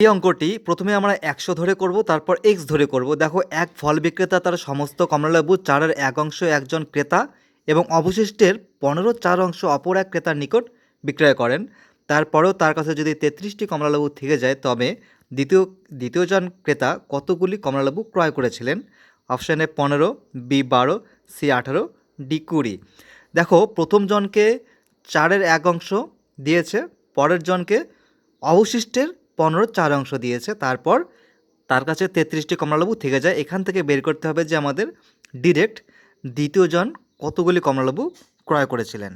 এই অঙ্কটি প্রথমে আমরা একশো ধরে করব, তারপর এক্স ধরে করব। দেখো, এক ফল বিক্রেতা তার সমস্ত কমলালেবু চারের এক অংশ একজন ক্রেতা এবং অবশিষ্টের পনেরো চার অংশ অপর এক ক্রেতার নিকট বিক্রয় করেন। তারপরেও তার কাছে যদি তেত্রিশটি কমলালেবু থেকে যায়, তবে দ্বিতীয়, দ্বিতীয়জন ক্রেতা কতগুলি কমলালেবু ক্রয় করেছিলেন? অপশানে পনেরো, বি বারো, সি আঠারো, ডি কুড়ি। দেখো, প্রথমজনকে চারের এক অংশ দিয়েছে পরের জনকে অবশিষ্টের পনেরো, চার অংশ দিয়েছে। তারপর তার কাছে তেত্রিশটি কমলালেবু থেকে যায়। এখান থেকে বের করতে হবে যে আমাদের ডিরেক্ট দ্বিতীয়জন কতগুলি কমলালেবু ক্রয় করেছিলেন।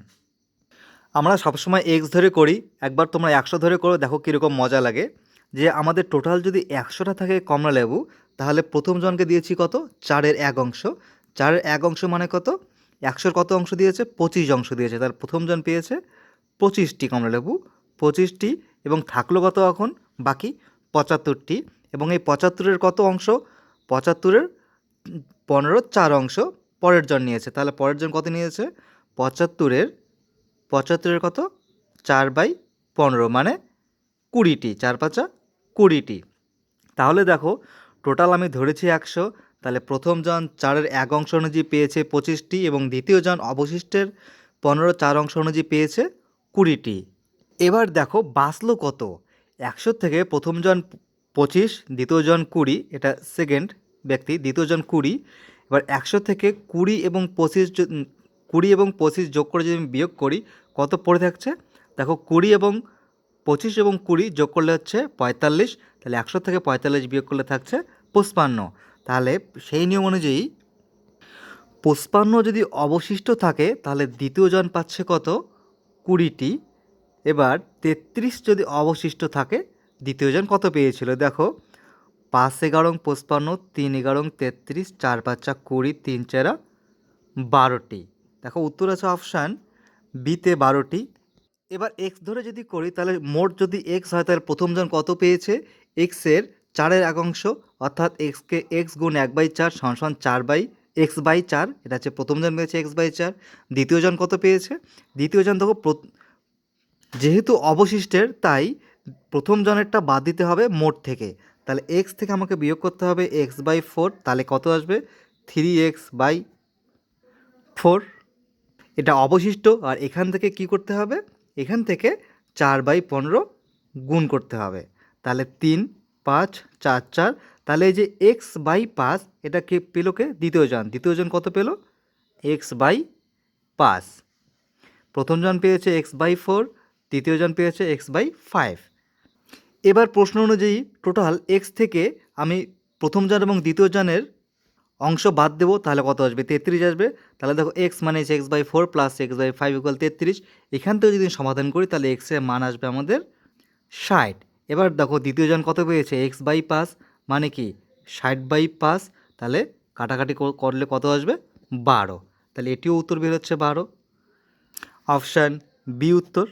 আমরা সবসময় এক্স ধরে করি। একবার তোমরা একশো ধরে করো, দেখো কীরকম মজা লাগে। যে আমাদের টোটাল যদি একশোটা থাকে কমলালেবু, তাহলে প্রথম জনকে দিয়েছি কত? চারের এক অংশ। চারের এক অংশ মানে কত? একশোর কত অংশ দিয়েছে? পঁচিশ অংশ দিয়েছে। তার প্রথম জন পেয়েছে পঁচিশটি কমলালেবু। পঁচিশটি এবং থাকল কত এখন? বাকি পঁচাত্তরটি। এবং এই পঁচাত্তরের কত অংশ? পঁচাত্তরের পনেরো চার অংশ পরের জন নিয়েছে। তাহলে পরের জন কত নিয়েছে? পঁচাত্তরের পঁচাত্তরের কত? চার বাই পনেরো মানে কুড়িটি, চার পাঁচা কুড়িটি। তাহলে দেখো, টোটাল আমি ধরেছি একশো। তাহলে প্রথম জন চারের এক অংশ অনুযায়ী পেয়েছে পঁচিশটি এবং দ্বিতীয় জন অবশিষ্টের পনেরো চার অংশ অনুযায়ী পেয়েছে কুড়িটি। এবার দেখো বাঁচলো কত? একশো থেকে প্রথম জন পঁচিশ দ্বিতীয়জন কুড়ি, এটা সেকেন্ড ব্যক্তি দ্বিতীয়জন কুড়ি। এবার একশো থেকে কুড়ি এবং পঁচিশ কুড়ি এবং পঁচিশ যোগ করে যদি আমি বিয়োগ করি, কত পড়ে থাকছে? দেখো কুড়ি এবং পঁচিশ এবং কুড়ি যোগ করলে হচ্ছে পঁয়তাল্লিশ, তাহলে একশো থেকে পঁয়তাল্লিশ বিয়োগ করলে থাকছে পঁচপান্ন। তাহলে সেই নিয়ম অনুযায়ী পঁচপান্ন যদি অবশিষ্ট থাকে, তাহলে দ্বিতীয় জন পাচ্ছে কত? কুড়িটি। এবার তেত্রিশ যদি অবশিষ্ট থাকে, দ্বিতীয় জন কত পেয়েছিল? দেখো, পাঁচ এগারো পঁচপান্ন, তিন এগারো তেত্রিশ, চার পাঁচা কুড়ি, তিন চারা বারোটি। দেখো, উত্তর আছে অপশান বিতে বারোটি। এবার এক্স ধরে যদি করি, তাহলে মোট যদি এক্স হয়, তাহলে প্রথমজন কত পেয়েছে? এক্সের চারের এক অংশ অর্থাৎ এক্সকে এক্স গুণ এক বাই চার সমান চার বাই এক্স বাই চার, এটা হচ্ছে প্রথমজন পেয়েছে এক্স বাই চার দ্বিতীয়জন কত পেয়েছে? দ্বিতীয়জন দেখো যেহেতু অবশিষ্টের, তাই প্রথম জনেরটা বাদ দিতে হবে মোট থেকে। তাহলে এক্স থেকে আমাকে বিয়োগ করতে হবে এক্স বাই ফোর তাহলে কত আসবে? থ্রি এক্স বাই ফোর এটা অবশিষ্ট, আর এখান থেকে কি করতে হবে? এখান থেকে চার বাই পনেরো গুণ করতে হবে। তাহলে তিন, পাঁচ, চার চার। তাহলে এই যে এক্স বাই পাঁচ, এটা কে পেল কে? দ্বিতীয়জন দ্বিতীয়জন কত পেল? এক্স বাই পাঁচ। প্রথমজন পেয়েছে এক্স বাই ফোর দ্বিতীয়জন পেয়েছে এক্স বাই ফাইভ এবার প্রশ্ন অনুযায়ী টোটাল এক্স থেকে আমি প্রথমজন এবং দ্বিতীয়জনের অংশ বাদ দেবো, তাহলে কত আসবে? তেত্রিশ আসবে। তাহলে দেখো এক্স মানে X by four plus X by five equal তেত্রিশ। এখান থেকে যদি সমাধান করি, তাহলে এক্সের মান আসবে আমাদের ষাট। এবার দেখো দ্বিতীয়জন কত পেয়েছে? এক্স বাই পাঁচ মানে কি? ষাট বাই পাঁচ, তাহলে কাটাকাটি করলে কত আসবে? বারো। তাহলে এটিও উত্তর বের হচ্ছে বারো। অপশান বি উত্তর।